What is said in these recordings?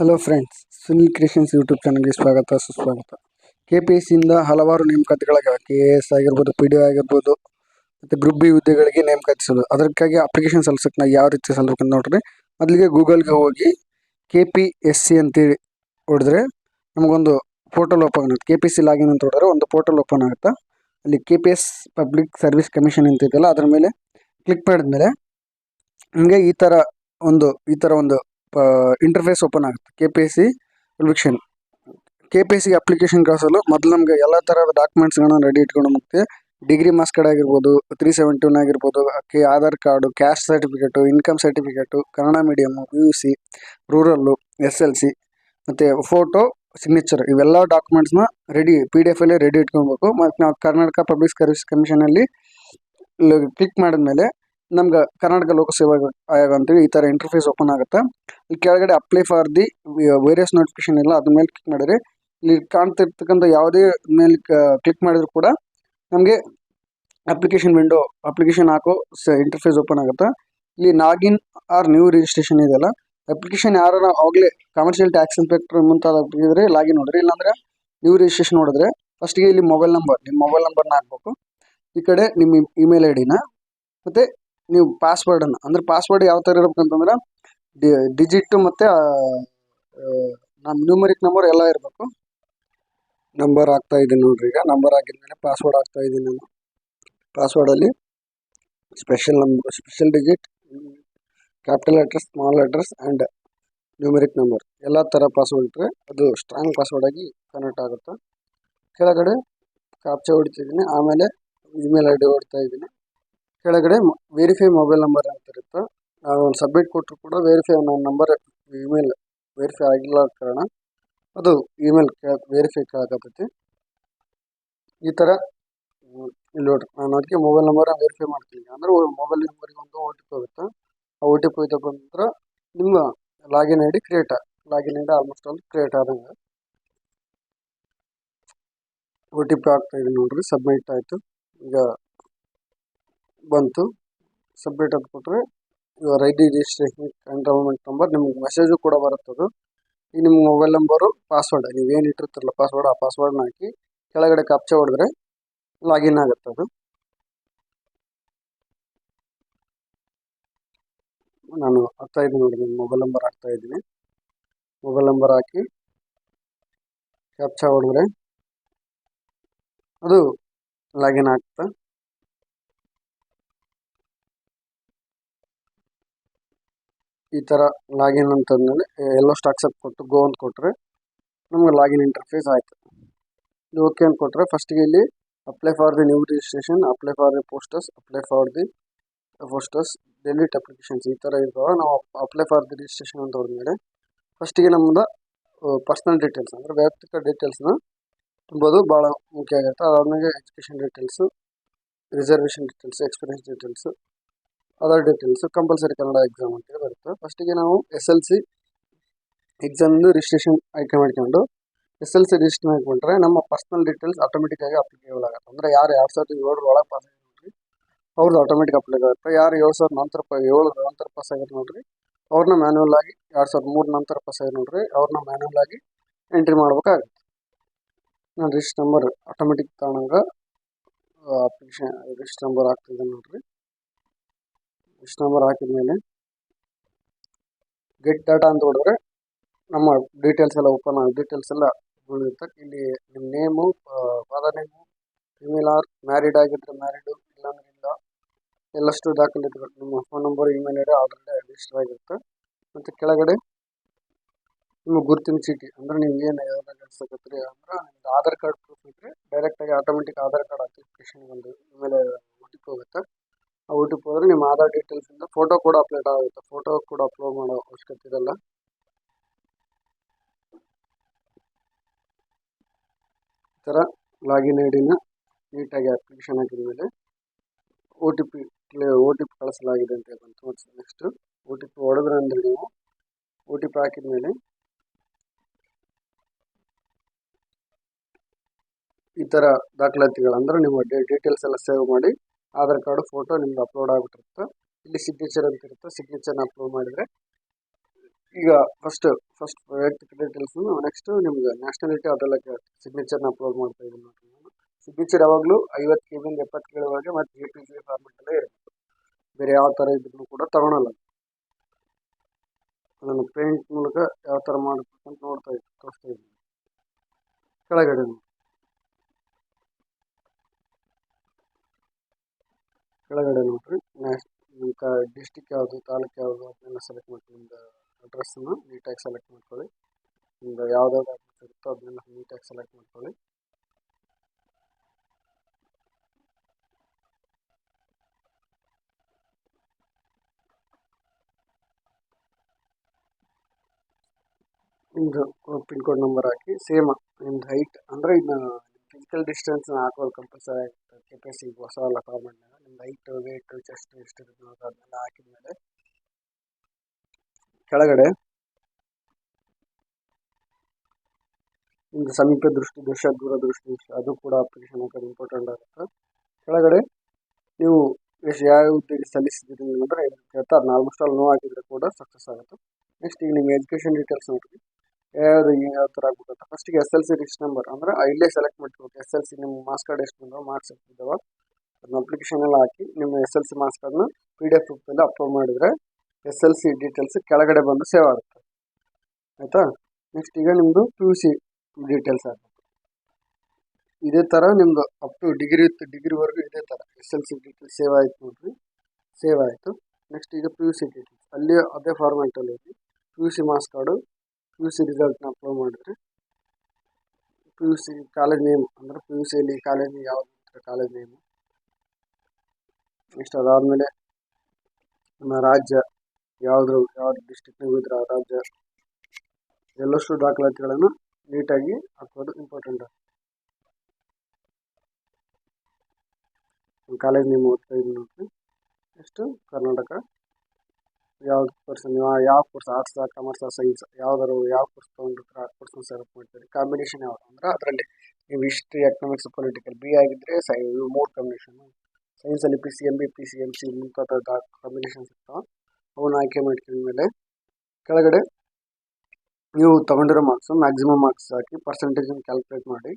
Hello friends Sunil creations YouTube ಚಾನಲ್ಗೆ ಸ್ವಾಗತ, ಸುಸ್ವಾಗತ. ಕೆ ಪಿ ಎಸ್ ಸಿಯಿಂದ ಹಲವಾರು ನೇಮಕಾತಿಗಳಾಗಿವೆ ಕೆ ಎ ಎಸ್ ಆಗಿರ್ಬೋದು ಪಿ ಡಿ ಒ ಆಗಿರ್ಬೋದು, ಮತ್ತು ಗ್ರೂಪ್ ಬಿ ಹುದ್ದೆಗಳಿಗೆ ನೇಮಕಾತಿಸೋದು. ಅದಕ್ಕಾಗಿ ಅಪ್ಲಿಕೇಶನ್ ಸಲ್ಸಕ್ಕೆ ನಾವು ಯಾವ ರೀತಿ ಸಲ್ಬೇಕು ಅಂತ ನೋಡ್ರಿ. ಮೊದಲಿಗೆ ಗೂಗಲ್ಗೆ ಹೋಗಿ ಕೆ ಪಿ ಎಸ್ ಸಿ ಅಂತೇಳಿ ಹೊಡೆದ್ರೆ ನಮಗೊಂದು ಪೋರ್ಟಲ್ ಓಪನ್ ಆಗುತ್ತೆ. ಕೆ ಪಿ ಸಿ ಲಾಗಿನ್ ಅಂತ ಹೊಡೆದ್ರೆ ಒಂದು ಪೋರ್ಟಲ್ ಓಪನ್ ಆಗುತ್ತೆ. ಅಲ್ಲಿ K P S public service commission ಅಂತ ಇದೆಯಲ್ಲ ಅದ್ರ ಮೇಲೆ ಕ್ಲಿಕ್ ಮಾಡಿದ್ಮೇಲೆ ನಿಮಗೆ ಈ ಥರ ಒಂದು, ಈ ಥರ ಒಂದು ಇಂಟರ್ಫೇಸ್ ಓಪನ್ ಆಗುತ್ತೆ. K P S C ವಿಕ್ಷನ್ K P S C application ಕಳಿಸಲು ಮೊದಲು ನಮಗೆ ಎಲ್ಲ ಥರದ ಡಾಕ್ಯುಮೆಂಟ್ಸ್ಗಳನ್ನ ರೆಡಿ ಇಟ್ಕೊಂಡು ಮತ್ತೆ ಡಿಗ್ರಿ ಮಾರ್ಕ್ಸ್ ಕಾರ್ಡ್ ಆಗಿರ್ಬೋದು ತ್ರೀ ಸೆವೆಂಟಿ ಒನ್ ಆಗಿರ್ಬೋದು K Aadhaar card caste certificate income certificate Kannada medium P U C rural S L C ಮತ್ತು ಫೋಟೋ ಸಿಗ್ನೇಚರ್ ಇವೆಲ್ಲ ಡಾಕ್ಯುಮೆಂಟ್ಸ್ನ ರೆಡಿ ಪಿ ಡಿ ಎಫಲ್ಲೇ ರೆಡಿ ಇಟ್ಕೊಬೇಕು ಮತ್ತು ನಾವು ಕರ್ನಾಟಕ ಪಬ್ಲಿಕ್ ಸರ್ವಿಸ್ ಕಮಿಷನಲ್ಲಿ ಕ್ಲಿಕ್ ಮಾಡಿದ್ಮೇಲೆ ನಮ್ಗೆ ಕರ್ನಾಟಕ ಲೋಕಸೇವಾ ಆಯೋಗ ಅಂತೇಳಿ ಈ ಥರ ಇಂಟರ್ಫೇಸ್ ಓಪನ್ ಆಗುತ್ತೆ. ಇಲ್ಲಿ ಕೆಳಗಡೆ apply for the various notification ಇಲ್ಲ ಅದ್ರ ಮೇಲೆ ಕ್ಲಿಕ್ ಮಾಡಿದ್ರೆ ಇಲ್ಲಿ ಕಾಣ್ತಿರ್ತಕ್ಕಂಥ ಯಾವುದೇ ಮೇಲೆ ಕ್ಲಿಕ್ ಮಾಡಿದ್ರು ಕೂಡ ನಮಗೆ ಅಪ್ಲಿಕೇಶನ್ ವಿಂಡೋ ಅಪ್ಲಿಕೇಶನ್ ಹಾಕೋ ಇಂಟರ್ಫೇಸ್ ಓಪನ್ ಆಗುತ್ತೆ. ಇಲ್ಲಿ ನಾಗಿನ್ ಆರ್ ನ್ಯೂ ರಿಜಿಸ್ಟ್ರೇಷನ್ ಇದೆಯಲ್ಲ ಅಪ್ಲಿಕೇಶನ್ ಯಾರನ್ನ ಆಗಲೇ ಕಮರ್ಷಿಯಲ್ ಟ್ಯಾಕ್ಸ್ ಇನ್ಸ್ಪೆಕ್ಟರ್ ಮುಂತಾದ ಇದ್ರೆ ಲಾಗಿನ್ ನೋಡ್ರಿ. ಇಲ್ಲಾಂದ್ರೆ ನ್ಯೂ ರಿಜಿಸ್ಟ್ರೇಷನ್ ನೋಡಿದ್ರೆ ಫಸ್ಟಿಗೆ ಇಲ್ಲಿ ಮೊಬೈಲ್ ನಂಬರ್ ನಿಮ್ಮ ಮೊಬೈಲ್ ನಂಬರ್ನ ಹಾಕ್ಬೇಕು. ಈ ಕಡೆ ನಿಮ್ಮ ಇಮೇಲ್ ಐ ಡಿನ ಮತ್ತು ನೀವು ಪಾಸ್ವರ್ಡನ್ನು ಅಂದ್ರೆ ಪಾಸ್ವರ್ಡ್ ಯಾವ ಥರ ಇರ್ಬೇಕಂತಂದ್ರೆ ಡಿ ಡಿಜಿಟ್ಟು ಮತ್ತು ನಮ್ಮ ನ್ಯೂಮರಿಕ್ ನಂಬರ್ ಎಲ್ಲ ಇರಬೇಕು. ನಂಬರ್ ಆಗ್ತಾ ಇದ್ದೀನಿ ನೋಡ್ರಿ ಈಗ ನಂಬರ್ ಆಗಿದ್ಮೇಲೆ ಪಾಸ್ವರ್ಡ್ ಆಗ್ತಾ ಇದ್ದೀನಿ ನಾನು. ಪಾಸ್ವರ್ಡಲ್ಲಿ special number special digit capital address small address and numeric number ಎಲ್ಲ ಥರ ಪಾಸ್ವರ್ಡ್ ಇಟ್ಟರೆ ಅದು ಸ್ಟ್ರಾಂಗ್ ಪಾಸ್ವರ್ಡ್ ಆಗಿ ಕನೆಕ್ಟ್ ಆಗುತ್ತೆ. ಕೆಳಗಡೆ ಕ್ಯಾಪ್ಚಾ ಹೊಡಿತಿದ್ದೀನಿ ಆಮೇಲೆ ಇಮೇಲ್ ಐ ಡಿ ಹೊಡ್ತಾ ಇದ್ದೀನಿ ಕೆಳಗಡೆ ವೆರಿಫೈ ಮೊಬೈಲ್ ನಂಬರ್ ಅಂತ ಇರುತ್ತೆ. ನಾವು ಒಂದು ಸಬ್ಮಿಟ್ ಕೊಟ್ಟರು ಕೂಡ ವೆರಿಫೈ ನನ್ನ ನಂಬರ್ ಇಮೇಲ್ ವೆರಿಫೈ ಆಗಿಲ್ಲ ಕಾರಣ ಅದು ಇಮೇಲ್ ವೆರಿಫೈ ಕೇಳಕತ್ತೈತಿ ಈ ಥರ ಇಲ್ಲಿ ನೋಡ್ರಿ. ನಾನು ಅದಕ್ಕೆ ಮೊಬೈಲ್ ನಂಬರ್ ವೆರಿಫೈ ಮಾಡ್ತೀನಿ. ಅಂದ್ರೆ ಮೊಬೈಲ್ ನಂಬರಿಗೆ ಒಂದು ಓ ಟಿ ಪಿ ಹೋಗುತ್ತೆ. ಆ ಓ ಟಿ ಪಿ ಹೋಯ್ತಪ್ಪ ನಿಮ್ಮ login I D create login I D almost all create ಆದಂಗೆ. ಓ ಟಿ ಪಿ ಆಗ್ತಾ ಇದೆ ನೋಡ್ರಿ ಸಬ್ಮಿಟ್ ಆಯಿತು. ಈಗ ಬಂತು. ಸಬ್ಮಿಟ್ ಅಂತ ಕೊಟ್ಟರೆ your I D registration enrolment number ನಿಮ್ಗೆ ಮೆಸೇಜು ಕೂಡ ಬರುತ್ತದು ಈಗ ನಿಮ್ಮ ಮೊಬೈಲ್ ನಂಬರು ಪಾಸ್ವರ್ಡ್ ನೀವೇನು ಇಟ್ಟಿರ್ತಿರಲ್ಲ ಪಾಸ್ವರ್ಡ್ ಆ ಪಾಸ್ವರ್ಡ್ನ ಹಾಕಿ ಕೆಳಗಡೆ ಕ್ಯಾಪ್ಚಾ ಹೊಡೆದ್ರೆ ಲಾಗಿನ್ ಆಗುತ್ತೆ ಅದು. ನಾನು ಹಾಕ್ತಾ ಇದ್ದೀನಿ ನೋಡಿ ನಿಮ್ಮ ಮೊಬೈಲ್ ನಂಬರ್ ಹಾಕ್ತಾ ಇದ್ದೀನಿ. ಮೊಬೈಲ್ ನಂಬರ್ ಹಾಕಿ ಕ್ಯಾಪ್ಚಾ ಹೊಡೆದ್ರೆ ಅದು ಲಾಗಿನ್ ಆಗುತ್ತೆ ಈ ಥರ ಲಾಗಿನ್ ಅಂತಂದಮೇಲೆ ಎಲ್ಲೋ ಸ್ಟಾಕ್ಸಪ್ ಕೊಟ್ಟು ಗೋ ಅಂತ ಕೊಟ್ಟರೆ ನಮಗೆ ಲಾಗಿನ್ ಇಂಟರ್ಫೇಸ್ ಆಯಿತು. ಇದು ಓಕೆ ಅಂತ ಕೊಟ್ಟರೆ ಫಸ್ಟಿಗೆ ಇಲ್ಲಿ apply for the new registration apply for the posters apply for the posters delete applications ಈ ಥರ ಇರ್ತಾವೆ. ನಾವು ಅಪ್ಲೈ ಫಾರ್ ದಿ ರಿಜಿಸ್ಟ್ರೇಷನ್ ಅಂತ ಹೋದ್ಮೇಲೆ ಫಸ್ಟಿಗೆ ನಮ್ಮದು ಪರ್ಸ್ನಲ್ ಡೀಟೇಲ್ಸ್ ಅಂದರೆ ವೈಯಕ್ತಿಕ ಡೀಟೇಲ್ಸ್ನ ತುಂಬೋದು ಭಾಳ ಮುಖ್ಯ ಆಗುತ್ತೆ ಅದಾದ್ಮೇಲೆ education details reservation details experience details other details compulsory Kannada exam ಅಂತ ಬರುತ್ತೆ. ಫಸ್ಟಿಗೆ ನಾವು ಎಸ್ ಎಲ್ ಸಿ ಎಕ್ಸಾಮ್ದು ರಿಜಿಸ್ಟ್ರೇಷನ್ ಆಯ್ಕೆ ಮಾಡ್ಕೊಂಡು ಎಸ್ ಎಲ್ ಸಿ ರಿಜಿಸ್ಟ್ರೇಷನ್ ಮಾಡ್ಕೊಂಡ್ರೆ ನಮ್ಮ ಪರ್ಸನಲ್ ಡೀಟೇಲ್ಸ್ ಆಟೋಮೆಟಿಕ್ ಆಗಿ ಅಪ್ಲಿಕೇಬಲ್ ಆಗುತ್ತೆ. ಅಂದ್ರೆ ಯಾರು ಎರಡು ಸಾವಿರದ ಏಳರ ಒಳಗೆ ಪಾಸ್ ಆಗಿ ನೋಡ್ರಿ ಅವ್ರದ್ದು ಆಟೋಮೆಟಿಕ್ ಅಪ್ಲೈ ಆಗುತ್ತೆ. ಯಾರು ಏಳು ಸಾವಿರದ ನಂತರ ಏಳು ನಂತರ ಪಾಸ್ ಆಗಿದ್ರು ನೋಡ್ರಿ, ಅವ್ರನ್ನ ಮ್ಯಾನ್ಯಲ್ ಆಗಿ ಎರಡು ಸಾವಿರದ ಮೂರು ನಂತರ ಪಾಸ್ ಆಗಿದ್ರು ನೋಡ್ರಿ, ಅವ್ರನ್ನ ಮ್ಯಾನ್ಯಲ್ ಆಗಿ ಎಂಟ್ರಿ ಮಾಡ್ಬೇಕಾಗುತ್ತೆ. ನಾನು ರಿಜಿಸ್ಟರ್ ನಂಬರ್ ಆಟೋಮೆಟಿಕ್ ತಗೊಂಡಾಗ ಅಪ್ಲಿಕೇಶನ್ ರಿಜಿಸ್ಟರ್ ನಂಬರ್ ಆಗ್ತಿದೆ ನೋಡ್ರಿ. ರಿಜಿಸ್ಟರ್ ನಂಬರ್ ಹಾಕಿದ್ಮೇಲೆ ಗೆಟ್ ಡಾಟಾ ಅಂತ ಹೊಡೆದ್ರೆ ನಮ್ಮ ಡೀಟೇಲ್ಸ್ ಎಲ್ಲ ಓಪನ್ ಆಗಿ ಡೀಟೇಲ್ಸ್ ಎಲ್ಲ ಇಲ್ಲಿ ನಿಮ್ಮ name father name email or married ಆಗಿದ್ದರೆ ಮ್ಯಾರಿಡು ಇಲ್ಲಾಂದ್ರೆ ಇಲ್ಲ. ಎಲ್ಲಷ್ಟು ದಾಖಲೆ ನಿಮ್ಮ phone number email ID already register ಆಗಿರುತ್ತೆ. ಮತ್ತು ಕೆಳಗಡೆ ನಿಮ್ಮ ಗುರುತಿನ ಚೀಟಿ, ಅಂದರೆ ನೀವು ಏನು ನಡೆಸಕತ್ತೀರಿ ಅಂದ್ರೆ ನಿಮ್ದು ಆಧಾರ್ ಕಾರ್ಡ್ ಪ್ರೂಫ್ ಇದ್ದರೆ ಡೈರೆಕ್ಟಾಗಿ ಆಟೋಮೆಟಿಕ್ ಆಧಾರ್ ಕಾರ್ಡ್ ಅಪ್ಲಿಕೇಶನ್ ಒಂದು ಇಮೇಲೆ ಟಿ ಹೋಗುತ್ತೆ. ಆ ಓ ಟಿ ಪಿ ಹೋದರೆ ನಿಮ್ಮ ಆಧಾರ್ ಡೀಟೇಲ್ಸಿಂದ ಫೋಟೋ ಕೂಡ ಅಪ್ಲೋಡ್ ಆಗುತ್ತೆ. ಫೋಟೋ ಕೂಡ ಅಪ್ಲೋಡ್ ಮಾಡೋ ಅವಶ್ಯಕತೆ ಇರಲ್ಲ ಈ ಥರ ಲಾಗಿನ್ ಐ ಡಿನ ನೀಟಾಗಿ ಅಪ್ಲಿಕೇಶನ್ ಹಾಕಿದ ಮೇಲೆ O T P O T P ಕಳಿಸಲಾಗಿದೆ ಅಂತ ಬಂತು. ನೆಕ್ಸ್ಟು ಓ ಟಿ ಪಿ ಹೊಡೆದ್ರೆ ಅಂದರೆ ನೀವು ಓ ಟಿ ಪಿ ಹಾಕಿದ ಮೇಲೆ ಈ ಥರ ದಾಖಲಾತಿಗಳು ಅಂದ್ರೆ ನಿಮ್ಮ ಡೀಟೇಲ್ಸ್ ಎಲ್ಲ ಸೇವ್ ಮಾಡಿ ಆಧಾರ್ ಕಾರ್ಡು, ಫೋಟೋ ನಿಮ್ದು ಅಪ್ಲೋಡ್ ಆಗಿಬಿಟ್ಟಿರುತ್ತೆ. ಇಲ್ಲಿ ಸಿಗ್ನೇಚರ್ ಅಂತ ಇರುತ್ತೆ. ಸಿಗ್ನೇಚರ್ನ ಅಪ್ಲೋಡ್ ಮಾಡಿದರೆ ಈಗ ಫಸ್ಟ್ ಫಸ್ಟ್ ವೈಯಕ್ತಿಕ ಡೀಟೇಲ್ಸ್ ನೆಕ್ಸ್ಟ್ ನಿಮ್ಗೆ ನ್ಯಾಷನಾಲಿಟಿ ಅದೆಲ್ಲ ಸಿಗ್ನೇಚರ್ನ ಅಪ್ಲೋಡ್ ಮಾಡ್ತಾ ಇದ್ದೀನಿ ನೋಡಿ ನಾನು ಸಿಗ್ನೇಚರ್ ಯಾವಾಗಲೂ ಐವತ್ತು ಕೆ ಬಿಂದ ಎಪ್ಪತ್ತು ಕೆ ಮತ್ತು ಎ ಪಿ ಜಿ ಫಾರ್ಮೆಟಲ್ಲೇ ಇರಬೇಕು ಬೇರೆ ಯಾವ ಥರ ಇದ್ರೂ ಕೂಡ ತಗೊಳಲ್ಲ. ಅದನ್ನು ಪೇಂಟ್ ಮೂಲಕ ಯಾವ ಥರ ಅಂತ ನೋಡ್ತಾ ಇದ್ದೀನಿ ತೋರಿಸ್ತಾ ಇದ್ದೀನಿ ಕೆಳಗಡೆ ಕೆಳಗಡೆ ನೋಡ್ರಿ ನ್ಯಾಷ್ ನಿಮ್ಮ ಕ ಡಿಸ್ಟಿಕ್ ಯಾವುದು ತಾಲೂಕು ಯಾವುದು ಅದನ್ನೆಲ್ಲ ಸೆಲೆಕ್ಟ್ ಮಾಡ್ಕೊಳ್ಳಿ ನಿಮ್ದು ಅಡ್ರೆಸ್ಸನ್ನು ನೀಟಾಗಿ ಸೆಲೆಕ್ಟ್ ಮಾಡ್ಕೊಳ್ಳಿ ನಿಮ್ದು ಯಾವ್ದಾವ್ದು ಅಡ್ರೆಸ್ ಇರುತ್ತೋ ಅದನ್ನೆಲ್ಲ ನೀಟಾಗಿ ಸೆಲೆಕ್ಟ್ ಮಾಡ್ಕೊಳ್ಳಿ ನಿಮ್ಮದು ಪಿನ್ ಕೋಡ್ ನಂಬರ್ ಹಾಕಿ ಸೇಮ್ ನಿಮ್ದು ಹೈಟ್ ಅಂದರೆ ಇನ್ನು ಫಿಸಿಕಲ್ ಡಿಸ್ಟೆನ್ಸ್ನ ಹಾಕೋದು ಕಂಪಲ್ಸರಿ ಆಗಿರುತ್ತೆ. ಕೆ ಪಿ ಸಿ ಹೊಸ ಎಲ್ಲ ಫಾರ್ಮೆಟ್ನಾಗ ನಿಮ್ದು ಹೈಟ್ ವೇಟ್ ಚೆಸ್ಟ್ ಎಷ್ಟು ಇರುತ್ತೆ ಅದನ್ನೆಲ್ಲ ಹಾಕಿದ್ಮೇಲೆ ಕೆಳಗಡೆ ನಿಮ್ದು ಸಮೀಪ ದೃಷ್ಟಿ, ದೃಶ್ಯ, ದೂರ ದೃಷ್ಟಿ, ಅದು ಕೂಡ ಅಪ್ಲಿಕೇಶನ್ ಹಾಕೋದು ಇಂಪಾರ್ಟೆಂಟ್ ಆಗುತ್ತೆ. ಕೆಳಗಡೆ ನೀವು ಎಷ್ಟು ಯಾವ ಉದ್ಯೋಗ ಸಲ್ಲಿಸಿದ್ದೀರಿ ಅಂದರೆ ಕೇಳ್ತಾ ಅದನ್ನ ಆಲ್ಮೋಸ್ಟ್ ಆಲ್ ನೋ ಹಾಕಿದ್ರೆ ಕೂಡ ಸಕ್ಸಸ್ ಆಗುತ್ತೆ. ನೆಕ್ಸ್ಟ್ ಈಗ ನಿಮ್ಮ ಎಜುಕೇಷನ್ ಡೀಟೇಲ್ಸ್ ನೋಡ್ರಿ ಯಾವ್ದು ಯಾವ ಥರ ಆಗ್ಬೇಕಂತ ಫಸ್ಟಿಗೆ S L C register number ಅಂದ್ರೆ ಇಲ್ಲೇ ಸೆಲೆಕ್ಟ್ ಮಾಡ್ಕೋಬೇಕು. ಎಸ್ ಎಲ್ ಸಿ ನಿಮ್ಮ ಮಾರ್ಕ್ಸ್ ಕಾರ್ಡ್ ಎಷ್ಟು ಬಂದವ ಮಾರ್ಕ್ಸ್ ಎಷ್ಟು ಅದನ್ನ ಅಪ್ಲಿಕೇಶನ್ ಎಲ್ಲ ಹಾಕಿ ನಿಮ್ಮ ಎಸ್ ಎಲ್ ಸಿ ಮಾರ್ಕ್ಸ್ ಕಾರ್ಡ್ನ ಪಿ ಡಿ ಎಫ್ ರೂಪದಲ್ಲಿ ಅಪ್ಲೋಡ್ ಮಾಡಿದರೆ ಎಸ್ ಎಲ್ ಸಿ ಡೀಟೇಲ್ಸ್ ಕೆಳಗಡೆ ಬಂದು ಸೇವ್ ಆಗುತ್ತೆ. ಆಯಿತಾ? ನೆಕ್ಸ್ಟ್ ಈಗ ನಿಮ್ಮದು ಪಿ ಯು ಸಿ ಡೀಟೇಲ್ಸ್ ಆಗಬೇಕು ಇದೇ ಥರ ನಿಮ್ಮದು ಅಪ್ ಟು ಡಿಗ್ರಿ ಡಿಗ್ರಿವರೆಗೂ ಇದೇ ಥರ S L C details save ಆಯ್ತು ನೋಡಿರಿ. ಸೇವ್ ಆಯಿತು. ನೆಕ್ಸ್ಟ್ ಈಗ ಪಿ ಯು ಸಿ ಡೀಟೇಲ್ಸ್ ಅಲ್ಲಿ ಅದೇ ಫಾರ್ಮ್ಯಾಟಲ್ಲಿ ಹೋಗಿ P U C marks card P U C ರಿಸಲ್ಟ್ನ upload ಮಾಡಿದ್ರೆ P U C college name ಅಂದರೆ ಪಿ ಯು ಸಿಯಲ್ಲಿ ಕಾಲೇಜ್ ಯಾವ್ದು ಕಾಲೇಜ್ ನೇಮು ನೆಕ್ಸ್ಟ್ ಅದಾದಮೇಲೆ ನಮ್ಮ ರಾಜ್ಯ ಯಾವುದು ಯಾವ ಡಿಸ್ಟಿಕ್ನಾಗ ಇದ್ರೆ ಆ ರಾಜ್ಯ ಎಲ್ಲಷ್ಟು ದಾಖಲಾತಿಗಳನ್ನು ನೀಟಾಗಿ ಹಾಕೋದು ಇಂಪಾರ್ಟೆಂಟ್ ಕಾಲೇಜ್ ನೇಮ್ ಓದ್ತಾ ಇದ್ದೀನಿ ನೆಕ್ಸ್ಟು ಕರ್ನಾಟಕ. ಯಾವ್ದು ಪರ್ಸನ್ ಯಾವ ಕೋರ್ಸ್ ಆರ್ಟ್ಸಾ ಕಾಮರ್ಸಾ ಸೈನ್ಸ್ ಯಾವ್ದಾರು ಯಾವ ಕೋರ್ಸ್ ತೊಗೊಂಡಿರ್ತಾರೆ ಆ ಕೋರ್ಸ್ನ ಸೆಲೆಕ್ಟ್ ಮಾಡ್ತೀರಿ? ಕಾಂಬಿನೇಷನ್ ಯಾವುದು ಅಂದ್ರೆ ಅದರಲ್ಲಿ ನೀವು ಹಿಸ್ಟ್ರಿ ಎಕನಾಮಿಕ್ಸ್ ಪೊಲಿಟಿಕಲ್ ಬಿ ಆಗಿದ್ದರೆ ಸೈ ಮೂರು combination ಸೈನ್ಸಲ್ಲಿ P C M B P C M C ಮುಂತಾದ ಕಾಂಬಿನೇಷನ್ ಇರ್ತಾವೆ. ಅವನ್ನ ಆಯ್ಕೆ ಮಾಡ್ಕೊಂಡ್ಮೇಲೆ ಕೆಳಗಡೆ ನೀವು ತಗೊಂಡಿರೋ ಮಾರ್ಕ್ಸ್ ಮ್ಯಾಕ್ಸಿಮಮ್ ಮಾರ್ಕ್ಸ್ ಹಾಕಿ ಪರ್ಸೆಂಟೇಜನ್ನು ಕ್ಯಾಲ್ಕುಲೇಟ್ ಮಾಡಿ.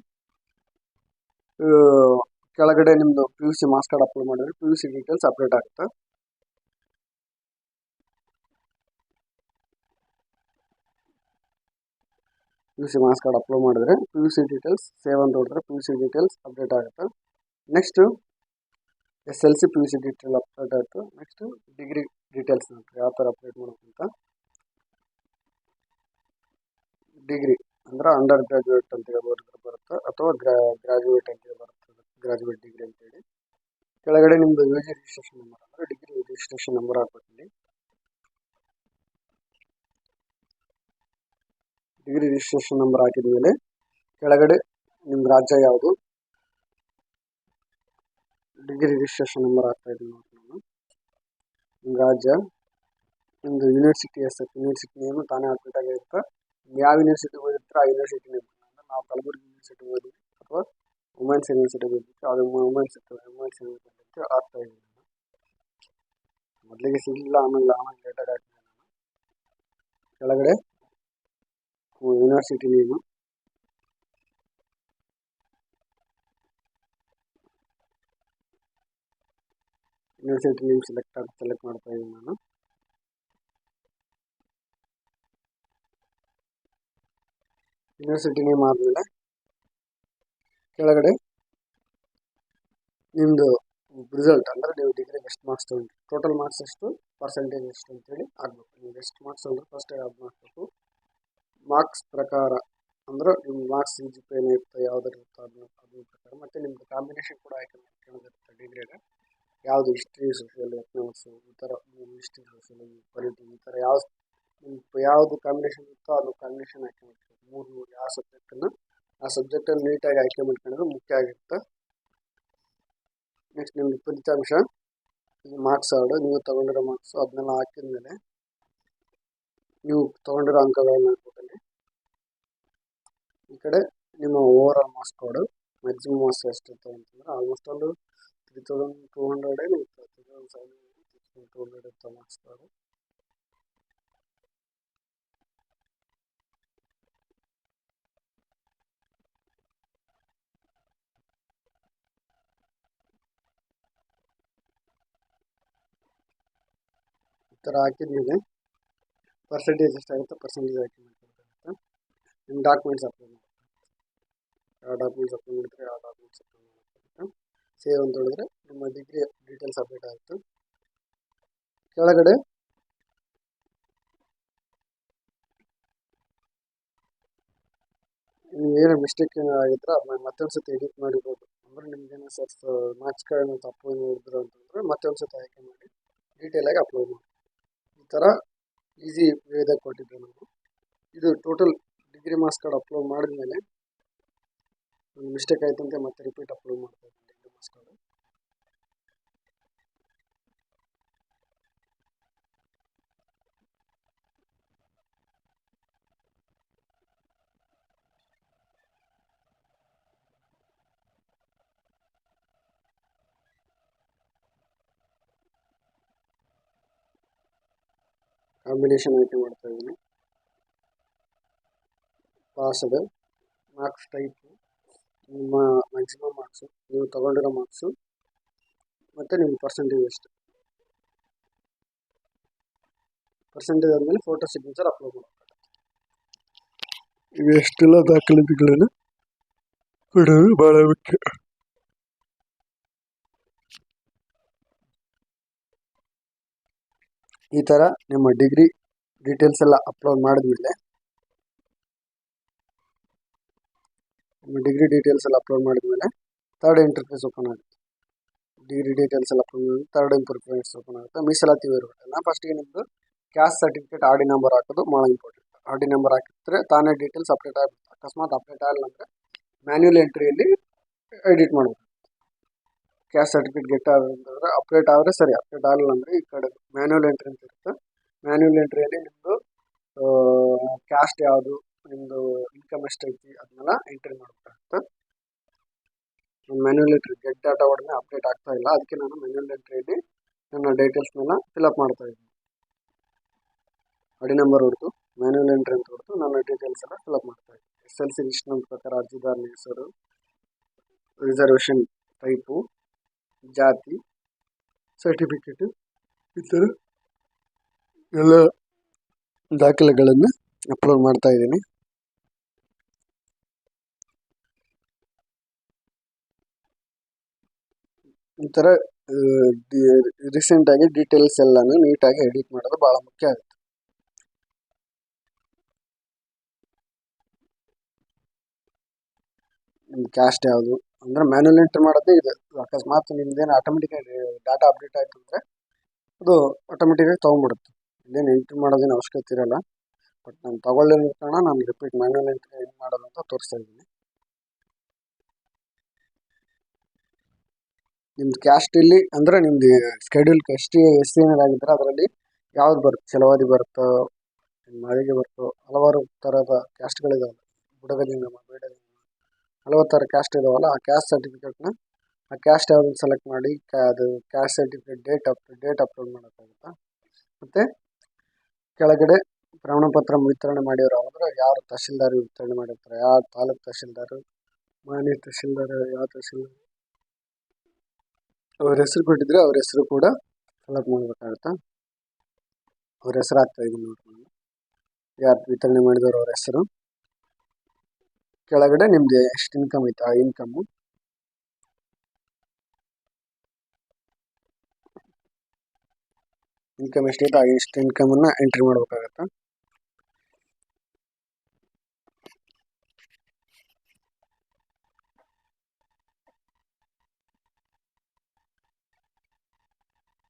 ಕೆಳಗಡೆ ನಿಮ್ಮದು P U C marks card upload ಮಾಡಿದ್ರೆ P U C details update ಆಗುತ್ತೆ. P U C marks card upload ಮಾಡಿದ್ರೆ P U C details save ಅಂತ ಹೊಡೆದ್ರೆ P U C details update ಆಗುತ್ತೆ. Next S L C P U C detail update ಆಯಿತು. Next degree details ಯಾವ ಥರ update ಮಾಡೋಕ್ಕಂತ degree ಅಂದ್ರೆ ಅಂಡರ್ ಗ್ರಾಜುಯೇಟ್ ಅಂತ ಹೇಳ್ಬೋದು ಬರುತ್ತೆ. ಅಥವಾ ಗ್ರಾ ಗ್ರಾಜುಯೇಟ್ ಅಂತ ಬರುತ್ತೆ. ಗ್ರಾಜುಯೇಟ್ ಡಿಗ್ರಿ ಅಂತೇಳಿ ಕೆಳಗಡೆ ನಿಮ್ಮದು ಯು ಜಿ ರಿಜಿಸ್ಟ್ರೇಷನ್ ನಂಬರ್ ಅಂದರೆ ಡಿಗ್ರಿ ರಿಜಿಸ್ಟ್ರೇಷನ್ ನಂಬರ್ ಹಾಕ್ಬೇಕು ಇಲ್ಲಿ. ಡಿಗ್ರಿ ರಿಜಿಸ್ಟ್ರೇಷನ್ ನಂಬರ್ ಹಾಕಿದ ಮೇಲೆ ಕೆಳಗಡೆ ನಿಮ್ಮ ರಾಜ್ಯ ಯಾವುದು? ಡಿಗ್ರಿ ರಿಜಿಸ್ಟ್ರೇಷನ್ ನಂಬರ್ ಹಾಕ್ತಾ ಇದ್ದೀನಿ ನೋಡಿ ನಾನು. ನಿಮ್ಮ ರಾಜ್ಯ ನಿಮ್ಮದು ಯೂನಿವರ್ಸಿಟಿ ಹೆಸರು ಯೂನಿವರ್ಸಿಟಿ ನೇಮು ತಾನೇ ಅಪ್ಡೇಟ್ ಇರುತ್ತೆ ಯಾವ ಯೂನಿವರ್ಸಿಟಿ ಓದಿರ್ತೀರೋ ಆ ಯೂನಿವರ್ಸಿಟಿ ನೇಮ್. ನಾವು ಕಲಬುರಗಿ ಯೂನಿವರ್ಸಿಟಿ ಓದಿದ್ವಿ ಅಥವಾ ವುಮೆನ್ಸ್ ಯೂನಿವರ್ಸಿಟಿ ಓದಿದ್ವಿ ಅದು ವುಮೆನ್ಸ್ ವುಮೆನ್ಸ್ ಯೂನಿವರ್ಸಿಟಿ ಆಗ್ತಾ ಇದ್ದೀನಿ ಮೊದಲಿಗೆ ಸಿಗಲಿಲ್ಲ, ಆಮೇಲೆ ಆಮೇಲೆ ಲೇಟಾಗಿ ಹಾಕ್ತೀನಿ ನಾನು. ಕೆಳಗಡೆ university name university name select ಆಗಿ ಸೆಲೆಕ್ಟ್ ಮಾಡ್ತಾ ಇದ್ದೀನಿ ನಾನು. ಯೂನಿವರ್ಸಿಟಿ ನೇಮ್ ಆದಮೇಲೆ ಕೆಳಗಡೆ ನಿಮ್ಮದು ರಿಸಲ್ಟ್ ಅಂದರೆ ನೀವು ಡಿಗ್ರಿಗೆ ಎಷ್ಟು ಮಾರ್ಕ್ಸ್ ತೊಗೊಂಡ್ರಿ. ಟೋಟಲ್ ಮಾರ್ಕ್ಸ್ ಎಷ್ಟು? ಪರ್ಸೆಂಟೇಜ್ ಎಷ್ಟು ಅಂತೇಳಿ ಆಗಬೇಕು. ನೀವು ಎಷ್ಟು ಮಾರ್ಕ್ಸ್ ತೊಗೊಂಡ್ರೆ ಫಸ್ಟ್ ಯಾವ್ದು ಮಾಡಬೇಕು. ಮಾರ್ಕ್ಸ್ ಪ್ರಕಾರ, ಅಂದ್ರೆ ನಿಮ್ಮ ಮಾರ್ಕ್ಸ್ ಜಿ ಪಿ ಏನಿರುತ್ತೆ ಯಾವ್ದಾರು ಇರುತ್ತೆ ಅದನ್ನ ಅದ್ರ ಪ್ರಕಾರ. ಮತ್ತು ನಿಮ್ಮದು ಕಾಂಬಿನೇಷನ್ ಕೂಡ ಆಯ್ಕೆ ಮಾಡ್ಕೊಂಡಿರುತ್ತೆ ಡಿಗ್ರಿಗೆ ಯಾವುದು ಹಿಸ್ಟ್ರಿ ಸೋಷಿಯಲ್ ಎಕನಾಮಿಕ್ಸು ಈ ಥರ ಹಿಸ್ಟ್ರಿ ಸೋಷಿಯಲ್ ಪೊಲಿಟಿ ಈ ಥರ ಯಾವ ನಿಮ್ಗೆ ಯಾವುದು ಕಾಂಬಿನೇಷನ್ ಇರುತ್ತೋ ಅದು ಕಾಂಬಿನೇಷನ್ ಆಯ್ಕೆ ಮಾಡ್ಕೊಂಡು ಮೂರು ಮೂರು ಯಾವ ಸಬ್ಜೆಕ್ಟನ್ನು ಆ ಸಬ್ಜೆಕ್ಟನ್ನು ನೀಟಾಗಿ ಆಯ್ಕೆ ಮಾಡ್ಕೊಂಡ್ರೆ ಮುಖ್ಯ ಆಗಿರುತ್ತೆ. ನೆಕ್ಸ್ಟ್ ನಿಮ್ಮದು ಫಲಿತಾಂಶ. ಮಾರ್ಕ್ಸ್ ಆರ್ಡು ನೀವು ತಗೊಂಡಿರೋ ಮಾರ್ಕ್ಸ್ ಅದನ್ನೆಲ್ಲ ಹಾಕಿದ ಮೇಲೆ ನೀವು ತೊಗೊಂಡಿರೋ ಅಂಕಗಳನ್ನ ಈ ಕಡೆ ನಿಮ್ಮ over all marks code maximum marks ಎಷ್ಟಿರುತ್ತೆ ಅಂತಂದರೆ ಆಲ್ಮೋಸ್ಟ್ ಒಂದು ತ್ರೀ ತೌಸಂಡ್ ಟೂ ಹಂಡ್ರೆಡೇನು ಇತ್ತು three thousand five hundred three thousand two hundred ಇತ್ತು ಮಾರ್ಕ್ಸ್ ಕಾರ್ಡು ಈ ಥರ ಹಾಕಿದ್ಮೇಲೆ ಪರ್ಸೆಂಟೇಜ್ ಎಷ್ಟಾಗುತ್ತೆ ಪರ್ಸೆಂಟೇಜ್ ಹಾಕಿ ಮಾಡ್ಕೊಬೇಕಾಗುತ್ತೆ ನಿಮ್ಮ ಡಾಕ್ಯುಮೆಂಟ್ಸ್ ಅಪ್ಲೋಡ್ ಮಾಡಿ ಯಾವ ಡಾಕ್ಯುಮೆಂಟ್ಸ್ ಅಪ್ಲೋಡ್ ಮಾಡಿದ್ರೆ ಆ ಡಾಕ್ಯುಮೆಂಟ್ಸ್ ಅಪ್ಲೋಡ್ ಮಾಡಬೇಕಾಗುತ್ತೆ ಸೇವ್ ಅಂತ ಹೇಳಿದ್ರೆ ನಿಮ್ಮ ಡಿಗ್ರಿ ಡೀಟೇಲ್ಸ್ ಅಪ್ಡೇಟ್ ಆಯಿತು ಕೆಳಗಡೆ ನೀವು ಏನೋ ಮಿಸ್ಟೇಕ್ ಏನೋ ಆಗಿದ್ರೆ ಮತ್ತೊಂದು ಸತಿ ಎಡಿಟ್ ಮಾಡಿಬೋದು ಅಂದರೆ ನಿಮ್ಗೇನೋ ಸ್ವಲ್ಪ ಮಾರ್ಕ್ಸ್ ಕಾರ್ಡ್ ತಪ್ಪು ನೋಡಿದ್ರು ಅಂತಂದರೆ ಮತ್ತೊಂದು ಸತಿ ಆಯ್ಕೆ ಮಾಡಿ ಡೀಟೇಲಾಗಿ ಅಪ್ಲೋಡ್ ಮಾಡಿ. ಈ ಥರ ಈಸಿ ವೇದಾಗ ಕೊಟ್ಟಿದ್ದೆ ನಾವು ಇದು total degree marks card upload ಮಾಡಿದ್ಮೇಲೆ ಮಿಸ್ಟೇಕ್ ಆಯ್ತು ಅಂತ ಮತ್ತೆ ರಿಪೀಟ್ ಅಪ್ಲೋಡ್ ಮಾಡ್ತಾ ಇದ್ದೀನಿ ಡಿಗ್ರಿ ಮಾರ್ಕ್ಸ್ ಕಾರ್ಡ್ ಕಾಂಬಿನೇಷನ್ ಆಯ್ಕೆ ಮಾಡ್ತಾ ಇದ್ದೀನಿ ಪಾಸದ ಮಾರ್ಕ್ಸ್ ಟೈಪು ನಿಮ್ಮ ಮ್ಯಾಕ್ಸಿಮಮ್ ಮಾರ್ಕ್ಸು ನೀವು ತಗೊಂಡಿರೋ ಮಾರ್ಕ್ಸು ಮತ್ತು ನಿಮ್ಮ ಪರ್ಸೆಂಟೇಜ್ ಎಷ್ಟು? ಪರ್ಸೆಂಟೇಜ್ ಆದಮೇಲೆ ಫೋಟೋ ಸಿಗ್ನೇಚರ್ ಅಪ್ಲೋಡ್ ಮಾಡಬೇಕು. ಇವೆಷ್ಟೆಲ್ಲ ದಾಖಲಾತಿಗಳನ್ನು ಕೊಡೋದು ಭಾಳ ಮುಖ್ಯ ಈ ಥರ ನಿಮ್ಮ ಡಿಗ್ರಿ ಡೀಟೇಲ್ಸ್ ಎಲ್ಲ ಅಪ್ಲೋಡ್ ಮಾಡಿದ್ಮೇಲೆ ಡಿಗ್ರಿ ಡೀಟೇಲ್ಸ್ ಎಲ್ಲ ಅಪ್ಲೋಡ್ ಮಾಡಿದ ಮೇಲೆ ತರ್ಡ್ ಇಂಟರ್ಫೇಸ್ ಓಪನ್ ಆಗುತ್ತೆ. ಡಿಗ್ರಿ ಡೀಟೇಲ್ಸ್ ಎಲ್ಲ ಅಪ್ಲೋಡ್ ಮಾಡಿದ್ರೆ ತರ್ಡ್ ಇಂಟರ್ಫೇಸ್ ಓಪನ್ ಆಗುತ್ತೆ. ಮೀಸಲಾತಿ ವೇರುಗಟ್ಟೆಲ್ಲ ಫಸ್ಟಿಗೆ ನಿಮ್ಮದು caste certificate R D number ಹಾಕೋದು ಭಾಳ ಇಂಪಾರ್ಟೆಂಟ್ ಆರ್ ಡಿ ನಂಬರ್ ಹಾಕಿದ್ರೆ ತಾನೇ ಡೀಟೇಲ್ಸ್ ಅಪ್ಡೇಟ್ ಆಗುತ್ತೆ. ಅಕಸ್ಮಾತ್ ಅಪ್ಡೇಟ್ ಆಗಲ್ಲ ಅಂದರೆ ಮ್ಯಾನ್ಯುಯಲ್ ಎಂಟ್ರಿಯಲ್ಲಿ ಎಡಿಟ್ ಮಾಡಬೇಕು ಕ್ಯಾಸ್ಟ್ ಸರ್ಟಿಫಿಕೇಟ್ ಗೆಟ್ ಅಂತಂದ್ರೆ ಅಪ್ಡೇಟ್ ಆದರೆ ಸರಿ ಅಪ್ಡೇಟ್ ಆಗಲಿಲ್ಲ ಅಂದರೆ ಈ ಕಡೆ ಮ್ಯಾನ್ಯುಯಲ್ ಎಂಟ್ರಿ ಅಂತ ಇರುತ್ತೆ. ಮ್ಯಾನ್ಯುಯಲ್ ಎಂಟ್ರಿಯಲ್ಲಿ ನಿಮ್ಮದು ಕ್ಯಾಸ್ಟ್ ಯಾವುದು ನಿಮ್ಮದು ಇನ್ಕಮ್ ಎಷ್ಟೈತಿ ಅದನ್ನೆಲ್ಲ ಎಂಟ್ರಿ ಮಾಡಬೇಕಾಗುತ್ತೆ? ಮ್ಯಾನ್ಯುಯಲ್ ಎಂಟ್ರಿ ಗೆಟ್ ಡಾಟಾ ಒಡನೆ ಅಪ್ಡೇಟ್ ಆಗ್ತಾ ಇಲ್ಲ. ಅದಕ್ಕೆ ನಾನು ಮ್ಯಾನ್ಯುಯಲ್ ಎಂಟ್ರಿಯಲ್ಲಿ ನನ್ನ ಡೀಟೇಲ್ಸ್ನೆಲ್ಲ ಫಿಲಪ್ ಮಾಡ್ತಾ ಇದ್ದೀನಿ. ಅಡಿ ನಂಬರ್ ಹೊಡೆದು ಮ್ಯಾನ್ಯಲ್ ಎಂಟ್ರಿ ಅಂತ ಹೊಡೆದು ನನ್ನ ಡೀಟೇಲ್ಸ್ ಎಲ್ಲ ಫಿಲಪ್ ಮಾಡ್ತಾ ಇದ್ದೀನಿ. ಎಸ್ ಎಲ್ ಸಿ ಲಿಸ್ಟ್ನ ಪ್ರಕಾರ ಅರ್ಜಿದಾರನ ಹೆಸರು ರಿಸರ್ವೇಷನ್ ಟೈಪು ಜಾತಿ ಸರ್ಟಿಫಿಕೇಟು ಈ ಥರ ಎಲ್ಲ ದಾಖಲೆಗಳನ್ನು ಅಪ್ಲೋಡ್ ಮಾಡ್ತಾ ಇದ್ದೀನಿ. ಈ ಥರ ರೀಸೆಂಟಾಗಿ ಡೀಟೇಲ್ಸ್ ಎಲ್ಲನೂ ನೀಟಾಗಿ ಎಡಿಟ್ ಮಾಡೋದು ಭಾಳ ಮುಖ್ಯ ಆಗುತ್ತೆ. ನಿಮ್ಮ ಕ್ಯಾಸ್ಟ್ ಯಾವುದು? ಅಂದರೆ ಮ್ಯಾನ್ಯಲ್ ಎಂಟ್ರ್ ಮಾಡೋದೇ ಇದು. ಅಕಸ್ಮಾತ್ ನಿಮ್ದೇನು ಆಟೋಮೆಟಿಕಾಗಿ ಡಾಟಾ ಅಪ್ಡೇಟ್ ಆಯಿತು ಅಂದರೆ, ಅದು ಆಟೋಮೆಟಿಕಾಗಿ ತೊಗೊಂಡ್ಬಿಡುತ್ತೆ. ಇಲ್ಲೇನು ಎಂಟ್ರಿ ಮಾಡೋದೇನು ಅವಶ್ಯಕತೆ ಇರೋಲ್ಲ. ಬಟ್ ನಾನು ತಗೊಳ್ಳಿರೋ ಕಾರಣ ನಾನು ರಿಪೀಟ್ ಮ್ಯಾನ್ಯಲ್ ಎಂಟ್ರಿ ಏನು ಮಾಡೋದು ಅಂತ ತೋರಿಸ್ತಾ ಇದ್ದೀನಿ. ನಿಮ್ದು ಕ್ಯಾಸ್ಟ್ ಇಲ್ಲಿ ಅಂದರೆ ನಿಮ್ದು schedule S T S C ಏನಾಗಿದ್ದರೆ ಅದರಲ್ಲಿ ಯಾವ್ದು ಬರುತ್ತೆ ಚಲವಾದಿ ಬರುತ್ತೋ ಮಾದಿಗೆ ಬರುತ್ತೋ, ಹಲವಾರು ಥರದ ಕ್ಯಾಸ್ಟ್ಗಳಿದಾವೆ ಬುಡಗಲಿಂಗಮ ಬೇಡಲಿಂಗಮ ಹಲವಾರು ಥರ ಕ್ಯಾಸ್ಟ್ ಇದಾವಲ್ಲ, ಆ ಕ್ಯಾಸ್ಟ್ ಸರ್ಟಿಫಿಕೇಟ್ನ ಆ ಕ್ಯಾಸ್ಟ್ ಯಾವುದನ್ನು ಸೆಲೆಕ್ಟ್ ಮಾಡಿ ಅದು caste certificate date update upload ಮಾಡೋಕ್ಕಾಗುತ್ತಾ? ಮತ್ತು ಕೆಳಗಡೆ ಪ್ರಮಾಣ ಪತ್ರ ವಿತರಣೆ ಮಾಡಿರೋ ಅಂದರೆ ಯಾರು ತಹಶೀಲ್ದಾರ್ ವಿತರಣೆ ಮಾಡಿರ್ತಾರೆ ಯಾವ ತಾಲೂಕು ತಹಶೀಲ್ದಾರು, ಮಾನ್ಯ ತಹಶೀಲ್ದಾರ್, ಯಾವ ತಹಶೀಲ್ದಾರ್? ಅವ್ರ ಹೆಸರು ಕೊಟ್ಟಿದ್ರೆ ಅವ್ರ ಹೆಸರು ಕೂಡ ಫಿಲಪ್ ಮಾಡಬೇಕಾಗುತ್ತೆ? ಅವ್ರ ಹೆಸರು ಆಗ್ತಾ ಇದೆ ನೋಡ್ಕೊಂಡು ಯಾರು ವಿತರಣೆ ಮಾಡಿದವರು ಅವ್ರ ಹೆಸರು? ಕೆಳಗಡೆ ನಿಮ್ದು ಎಷ್ಟು ಇನ್ಕಮ್ ಐತೆ? ಆ ಇನ್ಕಮ್ಮು ಇನ್ಕಮ್ ಎಷ್ಟೈತೆ ಆ ಎಷ್ಟು ಇನ್ಕಮನ್ನು ಎಂಟ್ರಿ ಮಾಡ್ಬೇಕಾಗತ್ತೆ?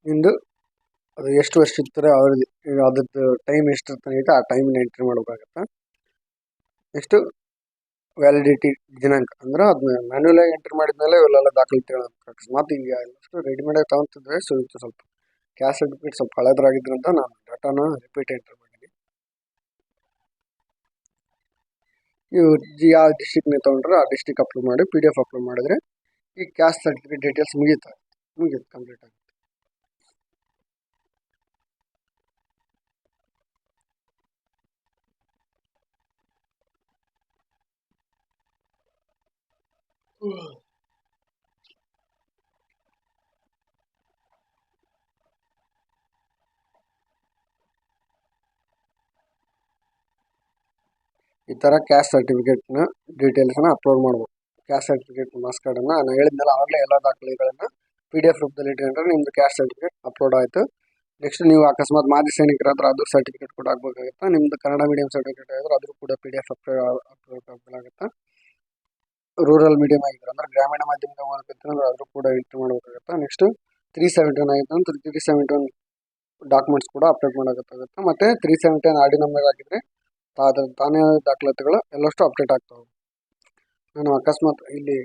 ನಿಂದು ಅದು ಎಷ್ಟು ವರ್ಷ ಇರ್ತಾರೆ ಅವ್ರದ್ದು, ಅದ್ರದ್ದು ಟೈಮ್ ಎಷ್ಟು ಇರ್ತಾನೆ ಆ ಟೈಮನ್ನ ಎಂಟ್ರಿ ಮಾಡಬೇಕಾಗತ್ತೆ. ನೆಕ್ಸ್ಟು ವ್ಯಾಲಿಡಿಟಿ ದಿನಾಂಕ ಅಂದ್ರೆ ಅದನ್ನ ಮ್ಯಾನ್ಯಲಾಗಿ ಎಂಟ್ರಿ ಮಾಡಿದ್ಮೇಲೆ ಇವೆಲ್ಲ ದಾಖಲಾತಿಗಳು ಅಕಸ್ಮಾತ್ ಈಗ ಎಲ್ಲಷ್ಟು ರೆಡಿಮೇಡಾಗಿ ತಗೊಂತಿದ್ರೆ ಸುಳಿತು ಸ್ವಲ್ಪ. ಕ್ಯಾಸ್ಟ್ ಸರ್ಟಿಫಿಕೇಟ್ ಸ್ವಲ್ಪ ಹಳೆದ್ರಾಗಿದ್ರಂತ ನಾನು ಡಾಟಾನ ರಿಪೀಟ್ ಎಂಟ್ರಿ ಮಾಡೀನಿ ನೀವು ಯಾವ ಡಿಸ್ಟಿಕ್ನ ತೊಗೊಂಡ್ರೆ ಆ ಡಿಸ್ಟಿಕ್ ಅಪ್ಲೋಡ್ ಮಾಡಿ ಪಿ ಡಿ ಎಫ್ ಅಪ್ಲೋಡ್ ಮಾಡಿದ್ರೆ ಈ ಕ್ಯಾಸ್ಟ್ ಸರ್ಟಿಫಿಕೇಟ್ ಡೀಟೇಲ್ಸ್ ಮುಗಿಯುತ್ತೆ. ಮುಗೀತು ಕಂಪ್ಲೀಟ್ ಆಗುತ್ತೆ ಈ ಥರ ಕ್ಯಾಸ್ಟ್ ಸರ್ಟಿಫಿಕೇಟ್ನ ಡೀಟೇಲ್ಸ್ನ ಅಪ್ಲೋಡ್ ಮಾಡ್ಬೋದು. ಕ್ಯಾಸ್ಟ್ ಸರ್ಟಿಫಿಕೇಟ್ ಮಾಸ್ ಕಾರ್ಡನ್ನು ನಾನು ಹೇಳಿದ್ನಲ್ಲ, ಆಗಲೇ ಎಲ್ಲ ದಾಖಲೆಗಳನ್ನು ಪಿ ಡಿ ಎಫ್ ರೂಪದಲ್ಲಿ ಇಟ್ಕೊಂಡ್ರೆ ನಿಮ್ದು ಕ್ಯಾಸ್ಟ್ ಸರ್ಟಿಫಿಕೇಟ್ ಅಪ್ಲೋಡ್ ಆಯಿತು. ನೆಕ್ಸ್ಟ್ ನೀವು ಅಕಸ್ಮಾತ್ ಮಾಜಿ ಸೈನಿಕರಾದ್ರೆ ಅದ್ರ ಸರ್ಟಿಫಿಕೇಟ್ ಕೂಡ ಆಗ್ಬೇಕಾಗುತ್ತೆ ನಿಮ್ಮದು ಕನ್ನಡ ಮೀಡಿಯಂ ಸರ್ಟಿಫಿಕೇಟ್ ಆಗಿದ್ರೆ ಅದ್ರೂ ಕೂಡ P D F upload upload ಆಗಬೇಕಾಗುತ್ತೆ. Rural medium ಆಗಿದ್ರು ಅಂದ್ರೆ ಗ್ರಾಮೀಣ ಮಾಧ್ಯಮದ ಓದಕತ್ತೀರ ಅಂದ್ರೆ ಅದ್ರ ಕೂಡ ಎಂಟ್ರಿ ಮಾಡಬೇಕಾಗುತ್ತೆ. ನೆಕ್ಸ್ಟ್ ತ್ರೀ ಸೆವೆಂಟಿ ಒನ್ ಆಗಿತ್ತು ಅಂದ್ರೆ ತ್ರೀ ಸೆವೆಂಟಿ ಒನ್ ಡಾಕ್ಯುಮೆಂಟ್ಸ್ ಕೂಡ ಅಪ್ಡೇಟ್ ಮಾಡೋಕ್ಕಾಗುತ್ತೆ. ಮತ್ತು three seventy one R D number ಆಗಿದ್ರೆ ಅದ್ರ ತಾನೇ ದಾಖಲಾತಿಗಳು ಎಲ್ಲಷ್ಟು ಅಪ್ಡೇಟ್ ಆಗ್ತವೆ. ನಾನು ಅಕಸ್ಮಾತ್ ಇಲ್ಲಿ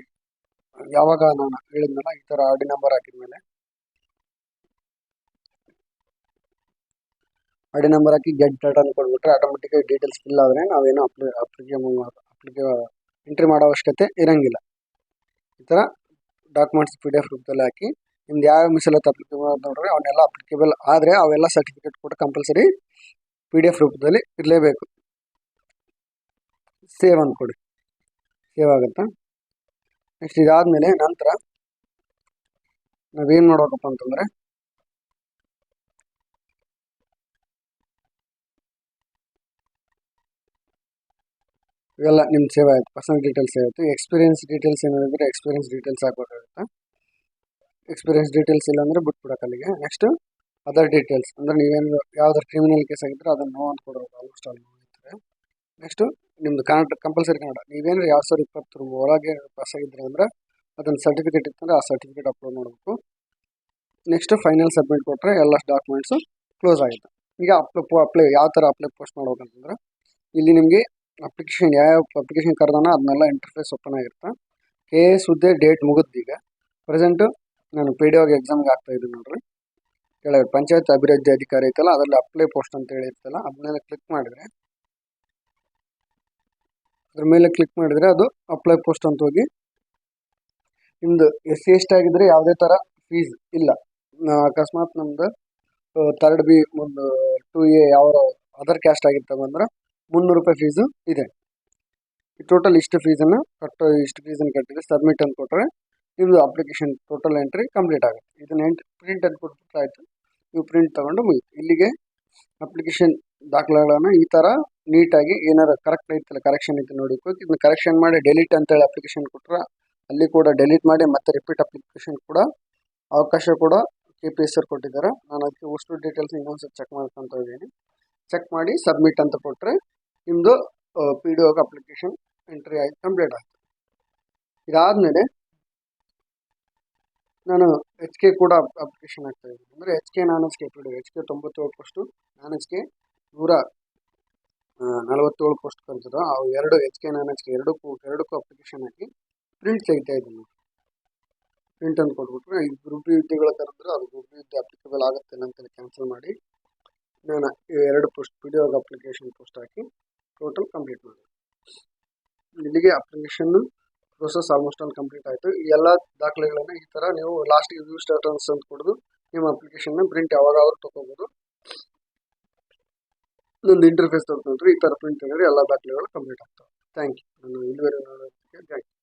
ಯಾವಾಗ ನಾನು ಹೇಳಿದ್ನಲ್ಲ, ಈ ಥರ ಆರ್ ಡಿ ನಂಬರ್ ಹಾಕಿದ್ಮೇಲೆ. ಆರ್ ಡಿ ನಂಬರ್ ಹಾಕಿ ಗೆಟ್ ಡಾಟಾನ ಕೊಟ್ಬಿಟ್ರೆ ಆಟೋಮೆಟಿಕ್ ಡೀಟೇಲ್ಸ್ ಫಿಲ್ ಆದರೆ ನಾವೇನು ಅಪ್ಲಿ ಅಪ್ಲಿಕೆ ಅಪ್ಲಿಕೆ ಎಂಟ್ರಿ ಮಾಡೋ ಅವಶ್ಯಕತೆ ಇರೋಂಗಿಲ್ಲ. ಈ ಥರ ಡಾಕ್ಯುಮೆಂಟ್ಸ್ ಪಿ ಡಿ ಎಫ್ ರೂಪದಲ್ಲಿ ಹಾಕಿ ನಿಮ್ದು ಯಾವ ಮೀಸಲಾತಿ ಅಪ್ಲಿಕೇಬಲ್ ನೋಡ್ರಿ ಅವನ್ನೆಲ್ಲ ಅಪ್ಲಿಕೇಬಲ್ ಆದರೆ ಅವೆಲ್ಲ ಸರ್ಟಿಫಿಕೇಟ್ ಕೂಡ ಕಂಪಲ್ಸರಿ ಪಿ ಡಿ ಎಫ್ ರೂಪದಲ್ಲಿ ಇರಲೇಬೇಕು ಸೇವ್ ಅಂದ್ಕೊಡಿ ಸೇವ್ ಆಗುತ್ತಾ? ನೆಕ್ಸ್ಟ್ ಇದಾದ ಮೇಲೆ ನಂತರ ನಾವೇನು ಮಾಡ್ಬೇಕಪ್ಪ ಅಂತಂದರೆ ಇವೆಲ್ಲ ನಿಮ್ಮ ಸೇವ್ ಆಯಿತು. ಪರ್ಸನಲ್ ಡೀಟೇಲ್ಸ್ ಆಯಿತು ಎಕ್ಸ್ಪೀರಿಯನ್ಸ್ ಡೀಟೇಲ್ಸ್ ಏನಂದರೆ ಎಕ್ಸ್ಪೀರಿಯನ್ಸ್ ಡೀಟೇಲ್ಸ್ ಹಾಕ್ಬೇಕಾಗುತ್ತೆ? ಎಕ್ಸ್ಪೀರಿಯನ್ಸ್ ಡೀಟೇಲ್ಸ್ ಇಲ್ಲ ಅಂದರೆ ಬಿಟ್ಬಿಡಕ್ಕೆ ಅಲ್ಲಿಗೆ. ನೆಕ್ಸ್ಟ್ ಅದರ್ ಡೀಟೇಲ್ಸ್ ಅಂದರೆ ನೀವೇನು ಯಾವ್ದಾರು ಕ್ರಿಮಿನಲ್ ಕೇಸ್ ಆಗಿದ್ರೆ ಅದನ್ನು ನೋ ಅಂತ ಕೊಡಬೇಕು. ಆಲ್ಮೋಸ್ಟ್ ಆಲ್ ನೋಡಿದ್ರೆ ನೆಕ್ಸ್ಟು ನಿಮ್ಮದು ಕನ್ನಡ ಕಂಪಲ್ಸರಿ ಕನ್ನಡ ನೀವೇನು ಎರಡು ಸಾವಿರ ಇಪ್ಪತ್ತರ ಒಳಗೆ ಪಾಸ್ ಆಗಿದ್ರೆ ಅಂದರೆ ಅದನ್ನು ಸರ್ಟಿಫಿಕೇಟ್ ಇತ್ತಂದ್ರೆ ಆ ಸರ್ಟಿಫಿಕೇಟ್ ಅಪ್ಲೋಡ್ ಮಾಡಬೇಕು. ನೆಕ್ಸ್ಟ್ ಫೈನಲ್ ಸಬ್ಮಿಟ್ ಕೊಟ್ಟರೆ ಎಲ್ಲ ಡಾಕ್ಯುಮೆಂಟ್ಸು ಕ್ಲೋಸ್ ಆಗುತ್ತೆ. ಈಗ ಅಪ್ಲೈ ಅಪ್ಲೈ ಯಾವ ಥರ ಅಪ್ಲೈ ಪೋಸ್ಟ್ ಮಾಡ್ಬೇಕಂತಂದ್ರೆ, ಇಲ್ಲಿ ನಿಮಗೆ ಅಪ್ಲಿಕೇಶನ್ ಯಾವ ಅಪ್ಲಿಕೇಶನ್ ಕರೆದಾನ ಅದನ್ನೆಲ್ಲ ಇಂಟರ್ಫೇಸ್ ಓಪನ್ ಆಗಿರುತ್ತೆ. ಕೆ ಎಸ್ ಹುದ್ದೆ ಡೇಟ್ ಮುಗಿದೀಗ ಪ್ರೆಸೆಂಟು ನಾನು ಪಿ ಡಿ ಒಗೆ ಎಕ್ಸಾಮ್ಗೆ ಆಗ್ತಾ ಇದ್ದೀನಿ ನೋಡ್ರಿ. ಕೆಳಗೆ ಪಂಚಾಯತ್ ಅಭಿವೃದ್ಧಿ ಅಧಿಕಾರಿ ಐತಲ್ಲ, ಅದರಲ್ಲಿ ಅಪ್ಲೈ ಪೋಸ್ಟ್ ಅಂತ ಹೇಳಿ ಇರ್ತಲ್ಲ ಅದನ್ನೆಲ್ಲ ಕ್ಲಿಕ್ ಮಾಡಿದರೆ, ಅದ್ರ ಮೇಲೆ ಕ್ಲಿಕ್ ಮಾಡಿದರೆ ಅದು ಅಪ್ಲೈ ಪೋಸ್ಟ್ ಅಂತ ಹೋಗಿ ನಿಮ್ಮದು ಎಸ್ ಸಿ ಎಷ್ಟು ಟಿ ಆಗಿದ್ರೆ ಯಾವುದೇ ಥರ ಫೀಸ್ ಇಲ್ಲ. ಅಕಸ್ಮಾತ್ ನಮ್ದು ತರ್ಡ್ ಬಿ ಒಂದು ಟು ಎ ಯಾವ ಅದರ್ ಕ್ಯಾಸ್ಟ್ ಆಗಿರ್ತವೆ ಅಂದ್ರೆ ಮುನ್ನೂರು ರೂಪಾಯಿ ಫೀಸು ಇದೆ. ಟೋಟಲ್ ಇಷ್ಟು ಫೀಸನ್ನು ಕಟ್ಟೋ, ಇಷ್ಟು ಫೀಸನ್ನು ಕಟ್ಟಿದ್ರೆ ಸಬ್ಮಿಟ್ ಅಂತ ಕೊಟ್ಟರೆ ನಿಮ್ಮದು ಅಪ್ಲಿಕೇಶನ್ ಟೋಟಲ್ ಎಂಟ್ರಿ ಕಂಪ್ಲೀಟ್ ಆಗುತ್ತೆ. ಇದನ್ನ ಎಂಟ್ರಿ ಪ್ರಿಂಟ್ ಅಂತ ಕೊಟ್ಬಿಟ್ರೆ ಆಯಿತು. ನೀವು ಪ್ರಿಂಟ್ ತೊಗೊಂಡು ಮುಗಿತು. ಇಲ್ಲಿಗೆ ಅಪ್ಲಿಕೇಶನ್ ದಾಖಲೆಗಳನ್ನು ಈ ಥರ ನೀಟಾಗಿ ಏನಾರು ಕರೆಕ್ಟ್ ಐತಲ್ಲ ಕರೆಕ್ಷನ್ ಐತೆ ನೋಡಿ ಇದನ್ನ ಕರೆಕ್ಷನ್ ಮಾಡಿ ಡೆಲೀಟ್ ಅಂತೇಳಿ ಅಪ್ಲಿಕೇಶನ್ ಕೊಟ್ಟರೆ ಅಲ್ಲಿ ಕೂಡ ಡೆಲೀಟ್ ಮಾಡಿ ಮತ್ತೆ ರಿಪೀಟ್ ಅಪ್ಲಿಕೇಶನ್ ಕೂಡ ಅವಕಾಶ ಕೂಡ ಕೆ ಪಿ ಎಸ್ ಆರ್ ಕೊಟ್ಟಿದ್ದಾರೆ. ನಾನು ಅದಕ್ಕೆ ಅಷ್ಟು ಡೀಟೇಲ್ಸ್ ಇನ್ನೊಂದ್ಸತಿ ಚೆಕ್ ಮಾಡ್ಕೊತ ಇದ್ದೀನಿ. ಚೆಕ್ ಮಾಡಿ ಸಬ್ಮಿಟ್ ಅಂತ ಕೊಟ್ಟರೆ ನಿಮ್ಮದು ಪಿ ಡಿ ಒಗೆ ಅಪ್ಲಿಕೇಶನ್ ಎಂಟ್ರಿ ಆಯ್ತು ಕಂಪ್ಲೀಟ್ ಆಯ್ತು. ಇದಾದಮೇಲೆ ನಾನು ಎಚ್ ಕೆ ಕೂಡ ಅಪ್ಲಿಕೇಶನ್ ಆಗ್ತಾ ಇದ್ದೀನಿ. ಅಂದರೆ H K non H K P D H K ತೊಂಬತ್ತೇಳು ಪೋಸ್ಟು ನಾನ್ ಎಚ್ ಕೆ ನೂರ ನಲವತ್ತೇಳು ಪೋಸ್ಟ್ ಕರೆದಿರೋ ಅವು ಎರಡು H K non H K, ಎರಡಕ್ಕೂ ಎರಡಕ್ಕೂ ಅಪ್ಲಿಕೇಶನ್ ಹಾಕಿ ಪ್ರಿಂಟ್ ತೆಗಿತಾ ಇದ್ದೀನಿ. ಪ್ರಿಂಟ್ ಅಂತ ಕೊಟ್ಬಿಟ್ರೆ ಈ ಗ್ರೂಪ್ ಯುದ್ಧಗಳ ಕರೆದ್ರೆ ಅದು ಗ್ರೂಪ್ ಯುದ್ಧ ಅಪ್ಲಿಕೇಬಲ್ ಆಗುತ್ತೆ ಅಂತೇಳಿ ಕ್ಯಾನ್ಸಲ್ ಮಾಡಿ ನಾನು ಎರಡು ಪೋಸ್ಟ್ ಪಿ ಡಿ ಒಗೆ ಅಪ್ಲಿಕೇಶನ್ ಪೋಸ್ಟ್ ಹಾಕಿ ಟೋಟಲ್ ಕಂಪ್ಲೀಟ್ ಮಾಡಿ ಇಲ್ಲಿಗೆ application process almost all complete ಆಯಿತು. ಎಲ್ಲ ದಾಖಲೆಗಳನ್ನು ಈ ಥರ ನೀವು ಲಾಸ್ಟಿಗೆ ವ್ಯೂ ಸ್ಟಾಟಸ್ ಅಂತ ಕೊಡೋದು, ನಿಮ್ಮ ಅಪ್ಲಿಕೇಶನ್ನ ಪ್ರಿಂಟ್ ಯಾವಾಗಾದರೂ ತೊಗೋಬೋದು. ಒಂದು ಇಂಟರ್ಫೇಸ್ ತೊಗೊಂಡ್ರೆ ಈ ಥರ ಪ್ರಿಂಟ್ ತೆಗೆದ್ರೆ ಎಲ್ಲ ದಾಖಲೆಗಳು ಕಂಪ್ಲೀಟ್ ಆಗ್ತವೆ. ಥ್ಯಾಂಕ್ ಯು ನಾನು ಇಲ್ಲಿವರೆಗೆ ನೋಡೋದಕ್ಕೆ ಥ್ಯಾಂಕ್ ಯು